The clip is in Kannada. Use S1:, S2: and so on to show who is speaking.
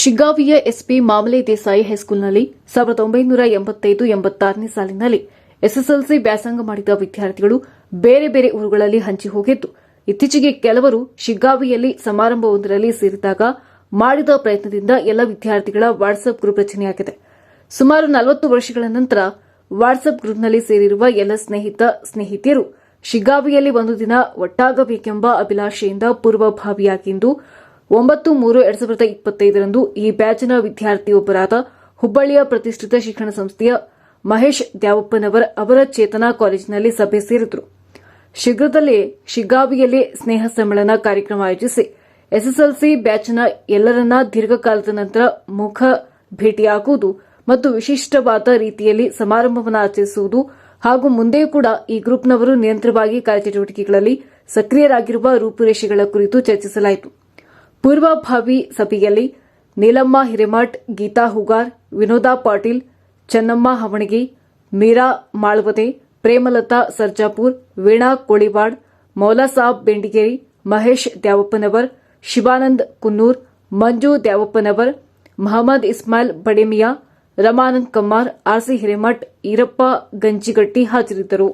S1: ಶಿಗ್ಗಾವಿಯ ಎಸ್ಪಿ ಮಾಮಲೆ ದೇಸಾಯಿ ಹೈಸ್ಕೂಲ್ನಲ್ಲಿ ಸಾವಿರದ ಒಂಬೈನೂರ ಎಂಬತ್ತೈದು ಎಂಬತ್ತಾರನೇ ಸಾಲಿನಲ್ಲಿ ಎಸ್ಎಸ್ಎಲ್ಸಿ ವ್ಯಾಸಂಗ ಮಾಡಿದ ವಿದ್ಯಾರ್ಥಿಗಳು ಬೇರೆ ಬೇರೆ ಊರುಗಳಲ್ಲಿ ಹಂಚಿ ಹೋಗಿದ್ದು. ಇತ್ತೀಚೆಗೆ ಕೆಲವರು ಶಿಗ್ಗಾವಿಯಲ್ಲಿ ಸಮಾರಂಭವೊಂದರಲ್ಲಿ ಸೇರಿದಾಗ ಮಾಡಿದ ಪ್ರಯತ್ನದಿಂದ ಎಲ್ಲ ವಿದ್ಯಾರ್ಥಿಗಳ ವಾಟ್ಸ್ಆಪ್ ಗ್ರೂಪ್ ರಚನೆಯಾಗಿದೆ. ಸುಮಾರು ನಲವತ್ತು ವರ್ಷಗಳ ನಂತರ ವಾಟ್ಸ್ಆಪ್ ಗ್ರೂಪ್ನಲ್ಲಿ ಸೇರಿರುವ ಎಲ್ಲ ಸ್ನೇಹಿತ, ಸ್ನೇಹಿತೆಯರು ಶಿಗ್ಗಾವಿಯಲ್ಲಿ ಒಂದು ದಿನ ಒಟ್ಟಾಗಬೇಕೆಂಬ ಅಭಿಲಾಷೆಯಿಂದ ಪೂರ್ವಭಾವಿಯಾಗಿಂದು ಒಂಬತ್ತು ಮೂರು ಎರಡ್ ಸಾವಿರದ ಇಪ್ಪತ್ತೈದರಂದು ಈ ಬ್ಯಾಚ್ನ ವಿದ್ಯಾರ್ಥಿಯೊಬ್ಬರಾದ ಹುಬ್ಬಳ್ಳಿಯ ಪ್ರತಿಷ್ಠಿತ ಶಿಕ್ಷಣ ಸಂಸ್ಥೆಯ ಮಹೇಶ್ ದ್ಯಾವಪ್ಪನವರ್ ಅವರ ಚೇತನಾ ಕಾಲೇಜಿನಲ್ಲಿ ಸಭೆ ಸೇರಿದರು. ಶೀಘ್ರದಲ್ಲೇ ಶಿಗ್ಗಾವಿಯಲ್ಲಿ ಸ್ನೇಹ ಸಮ್ಮೇಳನ ಕಾರ್ಯಕ್ರಮ ಆಯೋಜಿಸಿ ಎಸ್ಎಸ್ಎಲ್ಸಿ ಬ್ಯಾಚ್ನ ಎಲ್ಲರನ್ನ ದೀರ್ಘಕಾಲದ ನಂತರ ಮುಖ ಭೇಟಿಯಾಗುವುದು ಮತ್ತು ವಿಶಿಷ್ಟವಾದ ರೀತಿಯಲ್ಲಿ ಸಮಾರಂಭವನ್ನು ಆಚರಿಸುವುದು ಹಾಗೂ ಮುಂದೆಯೂ ಕೂಡ ಈ ಗ್ರೂಪ್ನವರು ನಿರಂತರವಾಗಿ ಕಾರ್ಯಚಟುವಟಿಕೆಗಳಲ್ಲಿ ಸಕ್ರಿಯರಾಗಿರುವ ರೂಪುರೇಷೆಗಳ ಕುರಿತು ಚರ್ಚಿಸಲಾಯಿತು. ಪೂರ್ವಭಾವಿ ಸಭೆಯಲ್ಲಿ ನೀಲಮ್ಮ ಹಿರೇಮಠ್, ಗೀತಾ ಹುಗಾರ್, ವಿನೋದಾ ಪಾಟೀಲ್, ಚೆನ್ನಮ್ಮ ಹವಣಗಿ, ಮೀರಾ ಮಾಳ್ವದೆ ಪ್ರೇಮಲತಾ ಸರ್ಜಾಪುರ್, ವೀಣಾ ಕೋಳಿವಾಡ್ ಮೌಲಾಸಾಬ್ ಬೆಂಡಿಗೇರಿ, ಮಹೇಶ್ ದ್ಯಾವಪ್ಪನವರ್, ಶಿವಾನಂದ್ ಕುನ್ನೂರ್, ಮಂಜು ದ್ಯಾವಪ್ಪನವರ್, ಮಹಮ್ಮದ್ ಇಸ್ಮಾಯಿಲ್ ಬಡೇಮಿಯಾ, ರಮಾನಂದ್ ಕಮ್ಮಾರ್ ಆರ್ಸಿ ಹಿರೇಮಠ್, ಈರಪ್ಪ ಗಂಜಿಗಟ್ಟಿ ಹಾಜರಿದ್ದರು.